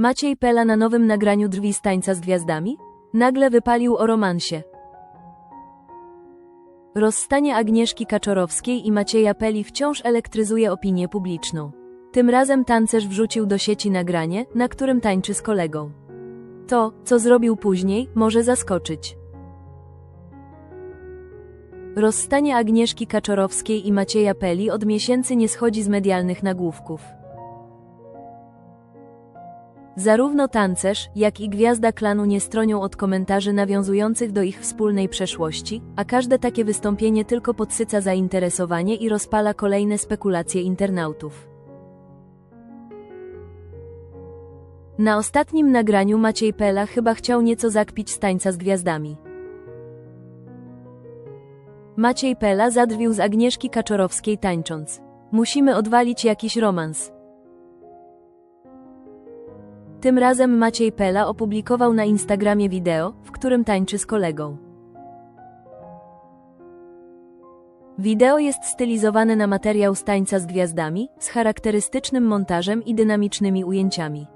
Maciej Pela na nowym nagraniu drwi z tańca z gwiazdami? Nagle wypalił o romansie. Rozstanie Agnieszki Kaczorowskiej i Macieja Peli wciąż elektryzuje opinię publiczną. Tym razem tancerz wrzucił do sieci nagranie, na którym tańczy z kolegą. To, co zrobił później, może zaskoczyć. Rozstanie Agnieszki Kaczorowskiej i Macieja Peli od miesięcy nie schodzi z medialnych nagłówków. Zarówno tancerz, jak i gwiazda klanu nie stronią od komentarzy nawiązujących do ich wspólnej przeszłości, a każde takie wystąpienie tylko podsyca zainteresowanie i rozpala kolejne spekulacje internautów. Na ostatnim nagraniu Maciej Pela chyba chciał nieco zakpić z tańca z gwiazdami. Maciej Pela zadrwił z Agnieszki Kaczorowskiej tańcząc. Musimy odwalić jakiś romans. Tym razem Maciej Pela opublikował na Instagramie wideo, w którym tańczy z kolegą. Wideo jest stylizowane na materiał z tańca z gwiazdami, z charakterystycznym montażem i dynamicznymi ujęciami.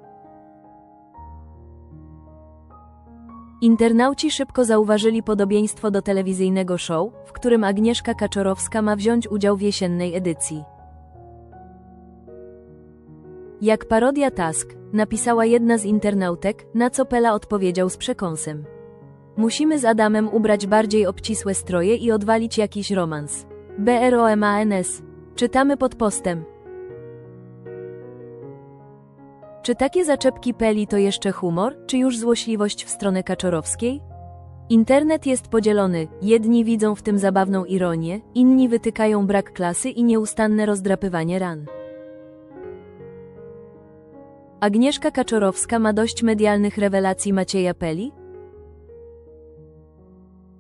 Internauci szybko zauważyli podobieństwo do telewizyjnego show, w którym Agnieszka Kaczorowska ma wziąć udział w jesiennej edycji. Jak parodia Task, napisała jedna z internautek, na co Pela odpowiedział z przekąsem. Musimy z Adamem ubrać bardziej obcisłe stroje i odwalić jakiś romans. BROMANS. Czytamy pod postem. Czy takie zaczepki Peli to jeszcze humor, czy już złośliwość w stronę Kaczorowskiej? Internet jest podzielony, jedni widzą w tym zabawną ironię, inni wytykają brak klasy i nieustanne rozdrapywanie ran. Agnieszka Kaczorowska ma dość medialnych rewelacji Macieja Peli?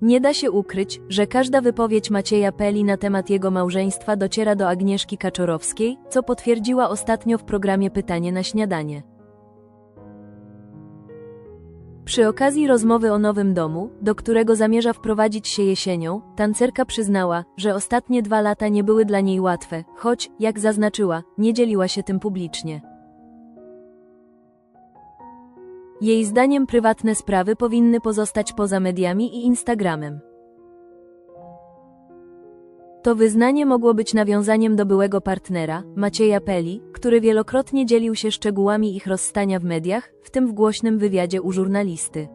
Nie da się ukryć, że każda wypowiedź Macieja Peli na temat jego małżeństwa dociera do Agnieszki Kaczorowskiej, co potwierdziła ostatnio w programie Pytanie na śniadanie. Przy okazji rozmowy o nowym domu, do którego zamierza wprowadzić się jesienią, tancerka przyznała, że ostatnie dwa lata nie były dla niej łatwe, choć, jak zaznaczyła, nie dzieliła się tym publicznie. Jej zdaniem prywatne sprawy powinny pozostać poza mediami i Instagramem. To wyznanie mogło być nawiązaniem do byłego partnera, Macieja Peli, który wielokrotnie dzielił się szczegółami ich rozstania w mediach, w tym w głośnym wywiadzie u żurnalisty.